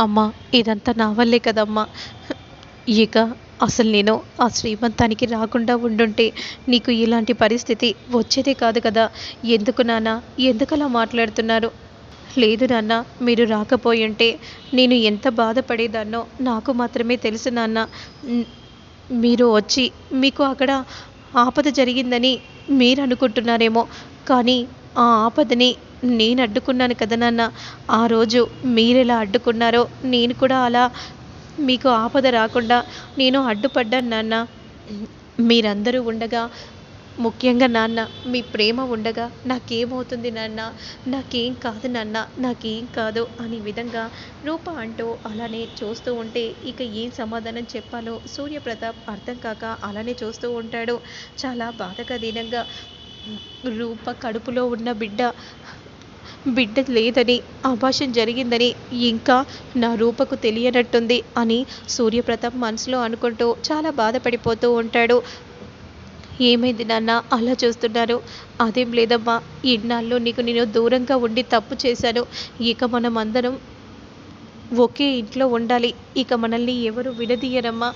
అమ్మా ఇదంతా నా వల్లే కదమ్మా. ఇక అసలు నేను ఆ శ్రీమంతానికి రాకుండా ఉండుంటే నీకు ఇలాంటి పరిస్థితి వచ్చేదే కాదు కదా. ఎందుకు నాన్న ఎందుకలా మాట్లాడుతున్నారు? లేదు నాన్న మీరు రాకపోయుంటే నేను ఎంత బాధపడేదాన్నో నాకు మాత్రమే తెలుసు నాన్న. మీరు వచ్చి మీకు అక్కడ ఆపద జరిగిందని మీరు అనుకుంటున్నారేమో కానీ ఆ ఆపదని నేను అడ్డుకున్నాను కదా నాన్న. ఆ రోజు మీరెలా అడ్డుకున్నారో నేను కూడా అలా మీకు ఆపద రాకుండా నేను అడ్డుపడ్డాను నాన్న. మీరందరూ ఉండగా ముఖ్యంగా నాన్న మీ ప్రేమ ఉండగా నాకేమవుతుంది నాన్న? నాకేం కాదు నాన్న నాకేం కాదు అనే విధంగా రూప అంటూ అలానే చూస్తూ ఉంటే ఇక ఏం సమాధానం చెప్పాలో సూర్యప్రతాప్ అర్థం కాక అలానే చూస్తూ ఉంటాడు. చాలా బాధగా దీనంగా రూప కడుపులో ఉన్న బిడ్డ బిడ్డ లేదని అభాషం జరిగిందని ఇంకా నా రూపకు తెలియనట్టుంది అని సూర్యప్రతాప్ మనసులో అనుకుంటూ చాలా బాధపడిపోతూ ఉంటాడు. ఏమైంది నాన్న? అలా చూస్తున్నారు అదేం లేదమ్మా. ఇన్నాళ్ళు నీకు నేను దూరంగా ఉండి తప్పు చేశాను. ఇక మనం అందరం ఒకే ఇంట్లో ఉండాలి. ఇక మనల్ని ఎవరు విడదీయరమ్మా.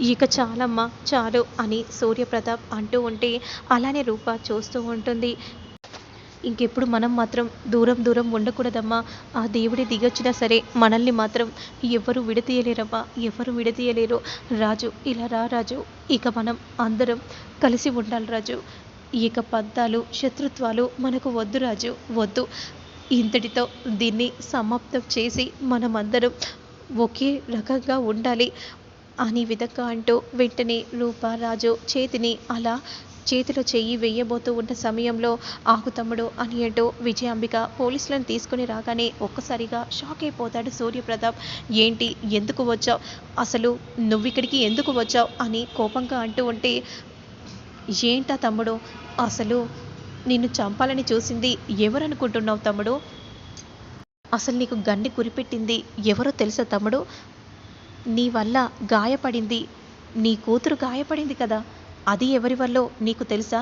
ఇక చాలమ్మా చాలు అని సూర్యప్రతాప్ అంటూ ఉంటే అలానే రూప చూస్తూ ఉంటుంది. ఇంకెప్పుడు మనం మాత్రం దూరం దూరం ఉండకూడదమ్మా. ఆ దేవుడి దిగొచ్చినా సరే మనల్ని మాత్రం ఎవరు విడతీయలేరమ్మా. ఎవరు విడతీయలేరు. రాజు ఇలా రా రాజు. ఇక మనం అందరం కలిసి ఉండాలి రాజు. ఇక పంతాలు శత్రుత్వాలు మనకు వద్దు రాజు వద్దు. ఇంతటితో దీన్ని సమాప్తం చేసి మనమందరం ఒకే రకంగా ఉండాలి. అనే విధంగా అంటూ వెంటనే రూప రాజు చేతిని అలా చేతిలో చెయ్యి వెయ్యబోతూ ఉన్న సమయంలో ఆకుతమ్ముడు అని అంటూ విజయాంబిక పోలీసులను తీసుకుని రాగానే ఒక్కసారిగా షాక్ అయిపోతాడు సూర్యప్రతాప్. ఏంటి? ఎందుకు వచ్చావు? అసలు నువ్వు ఇక్కడికి ఎందుకు వచ్చావు? అని కోపంగా అంటూ ఉంటే ఏంటా తమ్ముడు? అసలు నిన్ను చంపాలని చూసింది ఎవరనుకుంటున్నావు తమ్ముడు? అసలు నీకు గండి కురిపెట్టింది ఎవరో తెలుసా తమ్ముడు? నీ వల్ల గాయపడింది నీ కూతురు గాయపడింది కదా? అది ఎవరి వల్ల నీకు తెలుసా?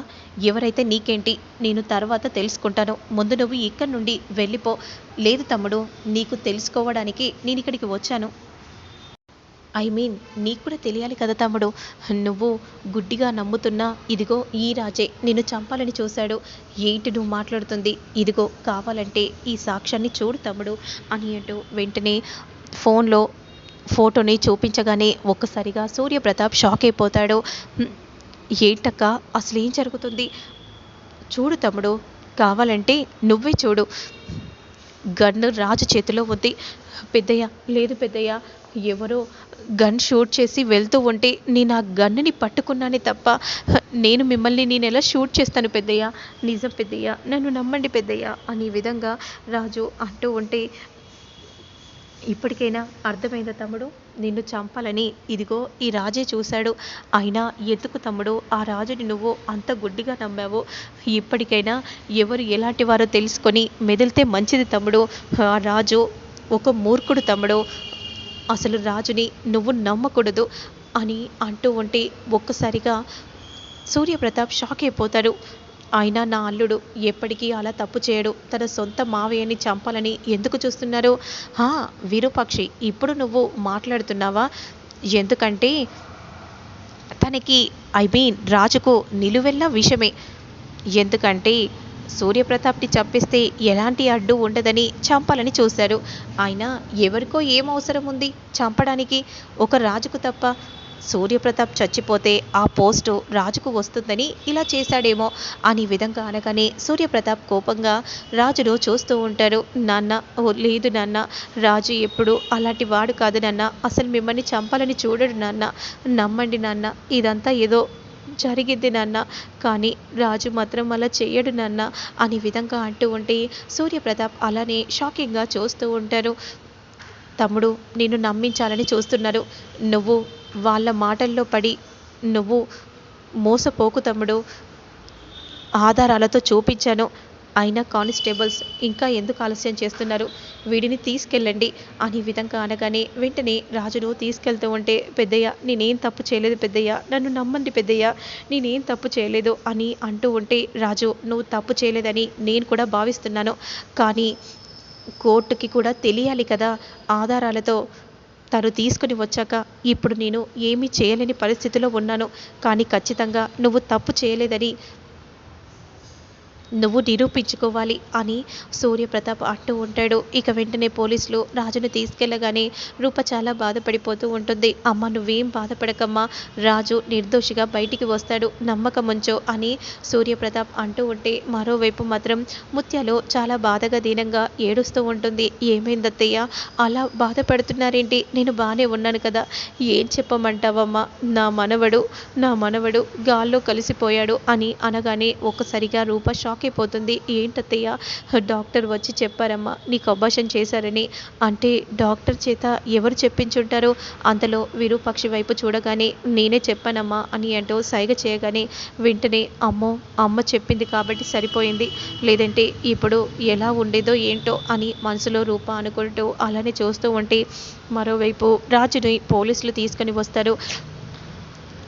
ఎవరైతే నీకేంటి నేను తర్వాత తెలుసుకుంటాను. ముందు నువ్వు ఇక్కడి నుండి వెళ్ళిపో. లేదు తమ్ముడు నీకు తెలుసుకోవడానికి నేను ఇక్కడికి వచ్చాను. ఐ మీన్ నీకు కూడా తెలియాలి కదా తమ్ముడు. నువ్వు గుడ్డిగా నమ్ముతున్నా ఇదిగో ఈ రాజే నిన్ను చంపాలని చూశాడు. ఏంటి నువ్వు మాట్లాడుతుంది? ఇదిగో కావాలంటే ఈ సాక్ష్యాన్ని చూడు తమ్ముడు అని అంటూ వెంటనే ఫోన్లో ఫోటోని చూపించగానే ఒక్కసారిగా సూర్యప్రతాప్ షాక్ అయిపోతాడు. ఏంటక్క అసలు ఏం జరుగుతుంది? చూడు తమ్ముడు కావాలంటే నువ్వే చూడు. గన్ను రాజు చేతిలో ఉంది. పెద్దయ్య లేదు పెద్దయ్య ఎవరో గన్ షూట్ చేసి వెళ్తూ ఉంటే నేను ఆ గన్నుని పట్టుకున్నానే తప్ప నేను మిమ్మల్ని నేను ఎలా షూట్ చేస్తాను పెద్దయ్య? నిజం పెద్దయ్య నన్ను నమ్మండి పెద్దయ్య అనే విధంగా రాజు అంటూ ఉంటే ఇప్పటికైనా అర్థమైందా తమ్ముడు? నిన్ను చంపాలని ఇదిగో ఈ రాజే చూశాడు. అయినా ఎందుకు తమ్ముడు? ఆ రాజుని నువ్వు అంత గుడ్డిగా నమ్మావు. ఇప్పటికైనా ఎవరు ఎలాంటి వారో తెలుసుకొని మెదిలితే మంచిది తమ్ముడు. ఆ రాజు ఒక మూర్ఖుడు తమ్ముడు. అసలు రాజుని నువ్వు నమ్మకూడదు అని అంటూ ఉంటే ఒక్కసారిగా సూర్యప్రతాప్ షాక్ అయిపోతాడు. అయినా నా అల్లుడు ఎప్పటికీ అలా తప్పు చేయడు. తన సొంత మావయ్యని చంపాలని ఎందుకు చూస్తున్నారు? హా విరూపాక్షి ఇప్పుడు నువ్వు మాట్లాడుతున్నావా? ఎందుకంటే తనకి ఐ మీన్ రాజుకు నిలువెల్ల విషమే. ఎందుకంటే సూర్యప్రతాప్ని చంపిస్తే ఎలాంటి అడ్డు ఉండదని చంపాలని చూశారు. ఆయన ఎవరికో ఏం అవసరం ఉంది చంపడానికి? ఒక రాజుకు తప్ప సూర్యప్రతాప్ చచ్చిపోతే ఆ పోస్టు రాజుకు వస్తుందని ఇలా చేశాడేమో అని విధంగా అనగానే సూర్యప్రతాప్ కోపంగా రాజును చూస్తూ ఉంటారు నాన్న ఓ లేదు నాన్న రాజు ఎప్పుడు అలాంటి వాడు కాదు నాన్న అసలు మిమ్మల్ని చంపాలని చూడడు నాన్న నమ్మండి నాన్న ఇదంతా ఏదో జరిగింది నాన్న కానీ రాజు మాత్రం అలా చేయడు నాన్న అనే విధంగా అంటూ ఉంటే సూర్యప్రతాప్ అలానే షాకింగ్గా చూస్తూ ఉంటారు. తమ్ముడు నిన్ను నమ్మించాలని చూస్తున్నారు. నువ్వు వాళ్ళ మాటల్లో పడి నువ్వు మోసపోకు తమ్ముడు. ఆధారాలతో చూపించాను. అయినా కానిస్టేబుల్స్ ఇంకా ఎందుకు ఆలస్యం చేస్తున్నారు? వీడిని తీసుకెళ్ళండి అని విధంగా అనగానే వెంటనే రాజును తీసుకెళ్తూ ఉంటే పెద్దయ్య నేనేం తప్పు చేయలేదు పెద్దయ్య. నన్ను నమ్మండి పెద్దయ్య. నేనేం తప్పు చేయలేదు అని అంటూ ఉంటే రాజు నువ్వు తప్పు చేయలేదని నేను కూడా భావిస్తున్నాను. కానీ కోర్టుకి కూడా తెలియాలి కదా ఆధారాలతో. తను తీసుకుని వచ్చాక ఇప్పుడు నేను ఏమీ చేయలేని పరిస్థితిలో ఉన్నాను. కానీ ఖచ్చితంగా నువ్వు తప్పు చేయలేదని నువ్వు నిరూపించుకోవాలి అని సూర్యప్రతాప్ అంటూ ఉంటాడు. ఇక వెంటనే పోలీసులు రాజును తీసుకెళ్ళగానే రూప చాలా బాధపడిపోతూ ఉంటుంది. అమ్మ నువ్వేం బాధపడకమ్మా. రాజు నిర్దోషిగా బయటికి వస్తాడు. నమ్మకం ఉంచో అని సూర్యప్రతాప్ అంటూ ఉంటే మరోవైపు మాత్రం ముత్యాలు చాలా బాధగా దీనంగా ఏడుస్తూ ఉంటుంది. ఏమైందత్తయ్య? అలా బాధపడుతున్నారేంటి? నేను బాగానే ఉన్నాను కదా. ఏం చెప్పమంటావమ్మా? నా మనవడు నా మనవడు గాల్లో కలిసిపోయాడు అని అనగానే ఒక్కసారిగా రూప షాక్ అయిపోతుంది ఏంటత్తయ్య? డాక్టర్ వచ్చి చెప్పారమ్మా నీకు అబార్షన్ చేశారని. అంటే డాక్టర్ చేత ఎవరు చెప్పించుంటారో? అంతలో విరూపాక్షి వైపు చూడగానే నేనే చెప్పానమ్మా అని అంటూ సైగ చేయగానే వెంటనే అమ్మో అమ్మ చెప్పింది కాబట్టి సరిపోయింది. లేదంటే ఇప్పుడు ఎలా ఉండేదో ఏంటో అని మనసులో రూప అనుకుంటూ అలానే చూస్తూ ఉంటే మరోవైపు రాజుని పోలీసులు తీసుకొని వస్తారు.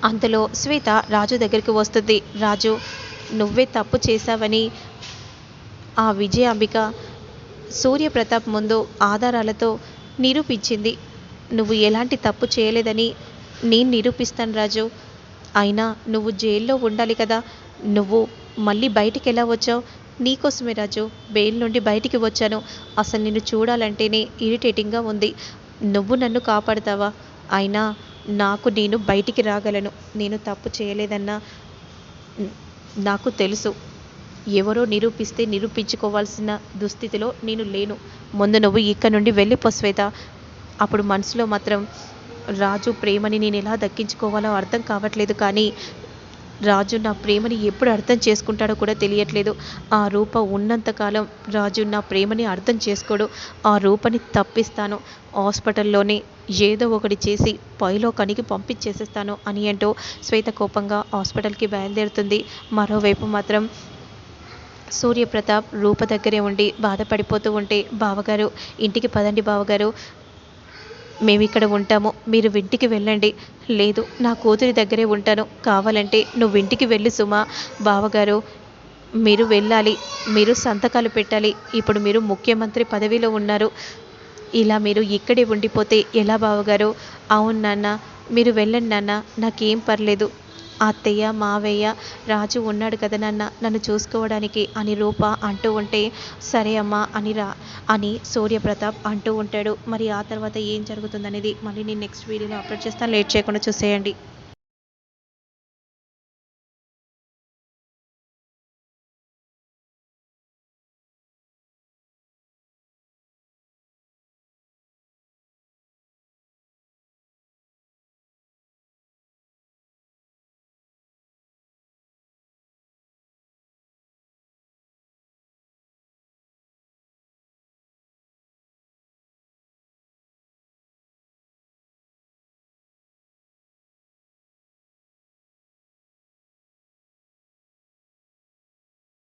అంతలో శ్వేత రాజు దగ్గరికి వస్తుంది. రాజు నువ్వే తప్పు చేశావని ఆ విజయాంబిక సూర్యప్రతాప్ ముందు ఆధారాలతో నిరూపించింది. నువ్వు ఎలాంటి తప్పు చేయలేదని నేను నిరూపిస్తాను రాజు. అయినా నువ్వు జైల్లో ఉండాలి కదా. నువ్వు మళ్ళీ బయటికి ఎలా వచ్చావు? నీకోసమే రాజు. బెయిల్ నుండి బయటికి వచ్చాను. అసలు నిన్ను చూడాలంటేనే ఇరిటేటింగ్గా ఉంది. నువ్వు నన్ను కాపాడుతావా? అయినా నాకు నేను బయటికి రాగలను. నేను తప్పు చేయలేదన్నా నాకు తెలుసు. ఎవరో నిరూపిస్తే నిరూపించుకోవాల్సిన దుస్థితిలో నేను లేను. ముందు నువ్వు ఇక్కడ నుండి వెళ్ళిపో శ్వేత. అప్పుడు మనసులో మాత్రం రాజు ప్రేమని నేను ఎలా దక్కించుకోవాలో అర్థం కావట్లేదు కానీ రాజు నా ప్రేమని ఎప్పుడు అర్థం చేసుకుంటాడో కూడా తెలియట్లేదు. ఆ రూప ఉన్నంతకాలం రాజు నా ప్రేమని అర్థం చేసుకోడు. ఆ రూపని తప్పిస్తాను. హాస్పిటల్లోనే ఏదో ఒకటి చేసి పైలో కనికి పంపించేసేస్తాను అని అంటూ శ్వేత కోపంగా హాస్పిటల్కి బయలుదేరుతుంది. మరోవైపు మాత్రం సూర్యప్రతాప్ రూప దగ్గరే ఉండి బాధపడిపోతూ ఉంటే బావగారు ఇంటికి పదండి బావగారు. మేము ఇక్కడ ఉంటాము. మీరు ఇంటికి వెళ్ళండి. లేదు నా కూతురి దగ్గరే ఉంటాను. కావాలంటే నువ్వు ఇంటికి వెళ్ళి సుమా. బావగారు మీరు వెళ్ళాలి. మీరు సంతకాలు పెట్టాలి. ఇప్పుడు మీరు ముఖ్యమంత్రి పదవిలో ఉన్నారు. ఇలా మీరు ఇక్కడే ఉండిపోతే ఎలా బావగారు? అవును నాన్న మీరు వెళ్ళండి నాన్న. నాకేం పర్లేదు. అత్తయ్య మావయ్య రాజు ఉన్నాడు కదా నాన్న. నన్ను చూసుకోవడానికి అని రూప అంటూ ఉంటే సరే అమ్మా అని రా అని సూర్యప్రతాప్ అంటూ ఉంటాడు. మరి ఆ తర్వాత ఏం జరుగుతుందనేది మళ్ళీ నేను నెక్స్ట్ వీడియోలో అప్లోడ్ చేస్తాను. లేట్ చేయకుండా చూసేయండి.